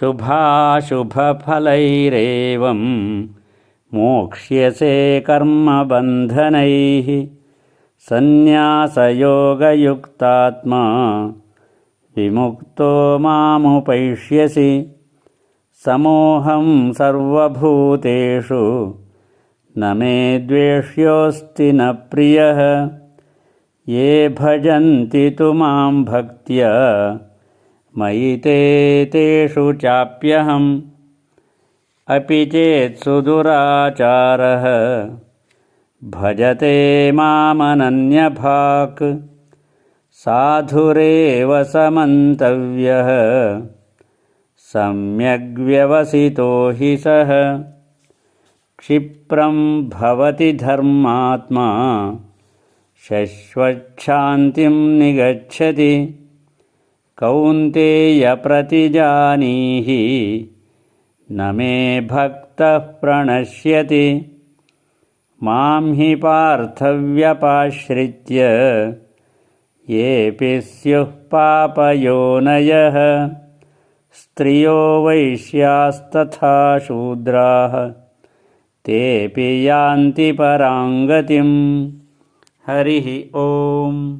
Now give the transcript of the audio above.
शुभाशुभफलैरेवं मोक्ष्यसे कर्मबन्धनैः सन्न्यासयोगयुक्तात्मा विमुक्तो मामुपैष्यसि। समोऽहं सर्वभूतेषु न मे द्वेष्योऽस्ति न प्रियः। ये भजन्ति तु मां भक्त्या मयि ते तेषु चाप्यहम्। अपि चेत् सुदुराचारः। भजते मामनन्यभाक्। साधुरेव समन्तव्यः। सम्यग्व्यवसितो हि सः। क्षिप्रं भवति धर्मात्मा। शश्वच्छान्तिं निगच्छति कौन्तेयप्रतिजानीहि। न मे भक्तः प्रणश्यति। मां हि पार्थव्यपाश्रित्य येऽपि स्युः पापयोनयः स्त्रियो वैश्यास्तथा शूद्राः तेऽपि यान्ति पराङ्गतिम्। हरिः ओम्